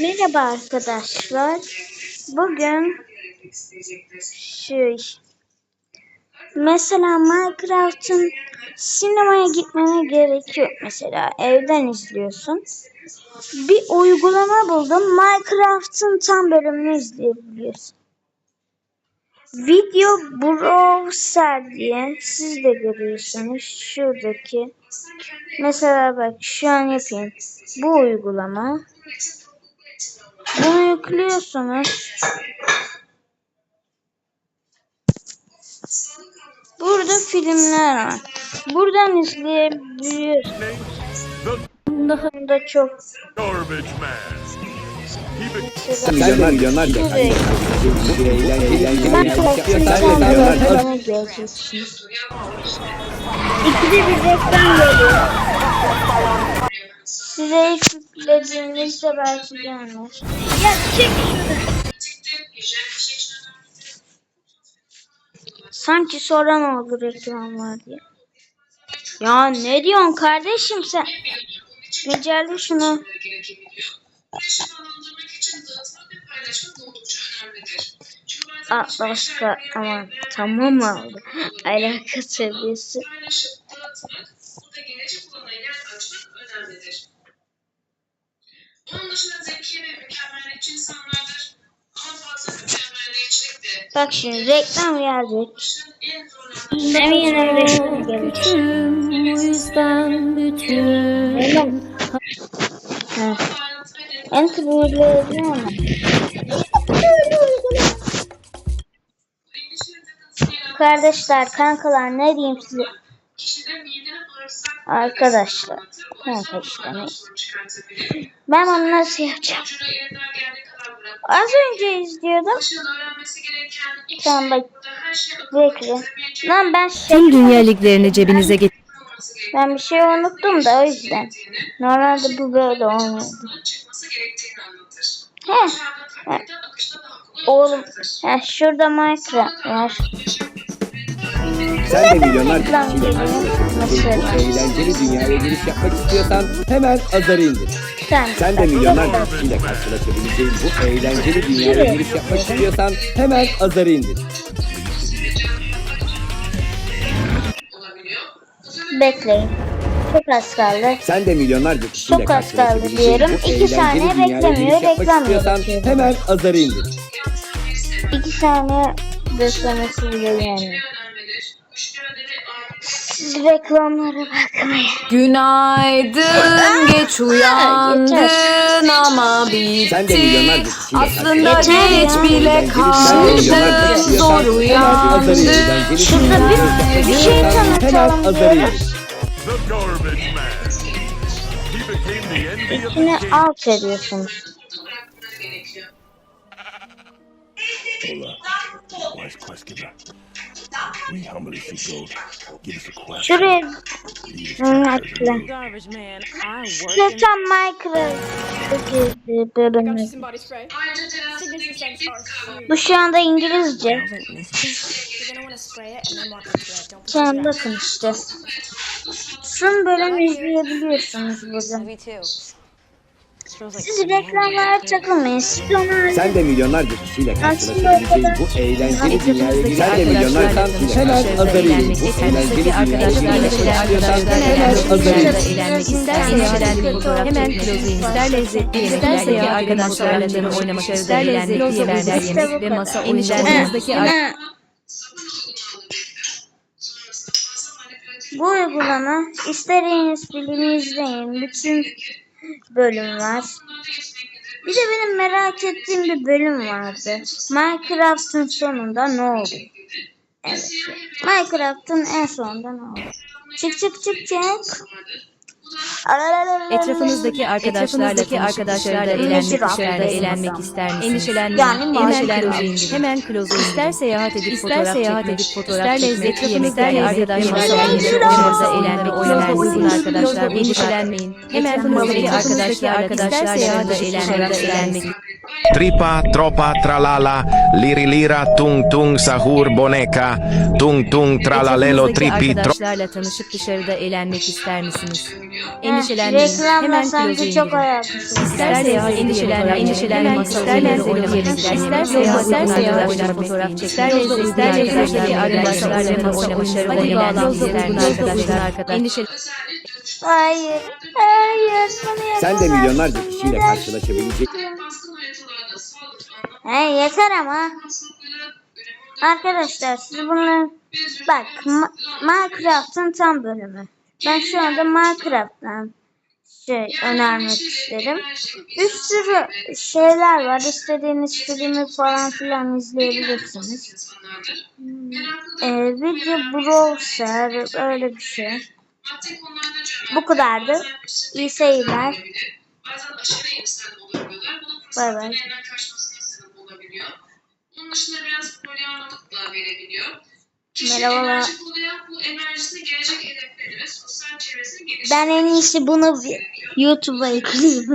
Merhaba arkadaşlar. Bugün şey mesela Minecraft'ın sinemaya gitmene gerek yok mesela evden izliyorsun. Bir uygulama buldum. Minecraft'ın tam bölümünü izleyebiliyorsun. Video Browser diye siz de görüyorsunuz şuradaki. Mesela bak şu an yapayım. Bu uygulama. Bunu yüklüyorsunuz. Burada filmler var. Buradan izleyebiliyorsunuz. The Bunda çok garbage man. Sen de Bu eğlenceli eğlenceli Ben korktum. De reklamı göreceksiniz. İkide bir reklam geliyor. Size yüklediğinizde belki gelmez. Ya çek. Sanki soran oldu reklam var diye. Ya ne diyorsun kardeşim sen? Becerli şunu. Aa, başka aman tamam aldı. Alaka seviyesi. Onun dışında zeki ve mükemmeliyetçi insanlardır. Ama fazla mükemmeliyetçilik de Bak şimdi reklam gelecek. başın en zorlandığı Hem yine reklam gelecek. O yüzden bütün En takıntısı yaratır. Kardeşler, kankalar ne diyeyim size? Arkadaşlar. Kanka işte ne? Ben onu nasıl yapacağım? Az önce izliyordum. Tamam bak. Bekle. Lan ben şey, Tüm dünya liglerini cebinize gerektiğini, ben bir şey unuttum da o yüzden. Normalde bu böyle olmuyordu. Gerektiğini anlatır. He. Kolay Oğlum, ha, şurada Minecraft var. Sen de bu Mesela. eğlenceli dünyaya giriş yapmak istiyorsan hemen Azar'ı indir. Sen, Sen de milyonlarca kişiyle karşılaşabileceğin bu eğlenceli dünyaya giriş yapmak istiyorsan hemen Azar'ı indir. Bekleyin. Çok az kaldı. Sen de milyonlarca kişiyle Çok az kaldı diyorum. İki saniye beklemiyor, reklam yaratıyor. hemen Azar'ı indir. İki saniye beklemesi bile yani. Siz reklamlara bakmayın. Günaydın, geç uyandın ama Sen de bitti. milyonlarca kişiyle Aslında geç ya. bile Sen de milyonlarca kaldın, kişiyle zor hemen Azar'ı uyandın. indir. Şurada bir- bir şey tanıtalım hemen Azar'ı indir. King. alt ediyorsunuz. bırakmaları gerekiyor. Hola, wise quest giver. We humbly seek gold. Give us a quest. Şuraya in tam Minecraft'taki bölümü. Bu şu anda İngilizce. An bakın işte. Şun bölümü izleyebiliyorsunuz burada. Siz reklamlara takılmayın. Siz onu Sen de milyonlarca kişiyle karşılaşabileceğin bu eğlenceli dünyaya giriş Sen de Azar'ı indir. eğlenmek, Bu eğlenceli etrafındaki dünyaya eğlenmek, Azar'ı ister indir. eğlenmek, ister seyahat fotoğraf hemen close ister lezzetli yemekler veya arkadaşlarla oynamak, ister lezzetli yemekler yemek ve masa oyunlarınızdaki Ha. Bu uygulama isterseniz filmi izleyin. Bütün bölüm var. Bir de benim merak ettiğim bir bölüm vardı. Minecraft'ın sonunda ne oldu? Evet. Minecraft'ın en sonunda ne oldu? Çık çık çık çık. Etrafınızdaki arkadaşlarla arkadaşlarla eğlenmek dışarıda eğlenmek ister misiniz? Endişelenmeyin. Yani indir. Hemen indir. İster seyahat edip fotoğraf seyahat edip fotoğraf ister lezzetli yemekler arkadaşlarla oynamanıza eğlenmek oynamak uygun arkadaşlar endişelenmeyin. Hemen etrafınızdaki arkadaşlarla arkadaşlarla eğlenmek eğlenmek Tripa, tropa, tralala, liri lira, tung tung sahur boneca, tung tung tralalelo tripi tro... arkadaşlarla tanışıp dışarıda eğlenmek ister misiniz? Endişelenmeyin. Hemen kilozu çok indirin. İsterse ya endişelenme, endişelenme, isterlerse oynamak isterlerse ya isterse ya oynamak fotoğraf çek, isterlerse isterlerse arkadaşlarla arkadaşlarla oynamak başarılı oynamak isteyen arkadaşlar arkadaş. Endişe Hayır. Hayır. Bunu Sen de yapamazsın. milyonlarca kişiyle karşılaşabilecek He yeter ama. Arkadaşlar siz bunları bak Ma- Minecraft'ın tam bölümü. Ben şu anda Minecraft'tan şey önermek isterim. Bir sürü şeyler var. İstediğiniz filmi falan filan izleyebilirsiniz. Ee, video browser öyle bir şey. Bu kadardı. İyi seyirler. Bay bay. Olabiliyor. Onun dışında biraz polyanlık da verebiliyor. Kişi Merhabalar. enerjik oluyor. Bu enerjisini gelecek hedefleri ve sosyal çevresini geliştirmek Ben en iyisi bunu YouTube'a hoşlanmaz.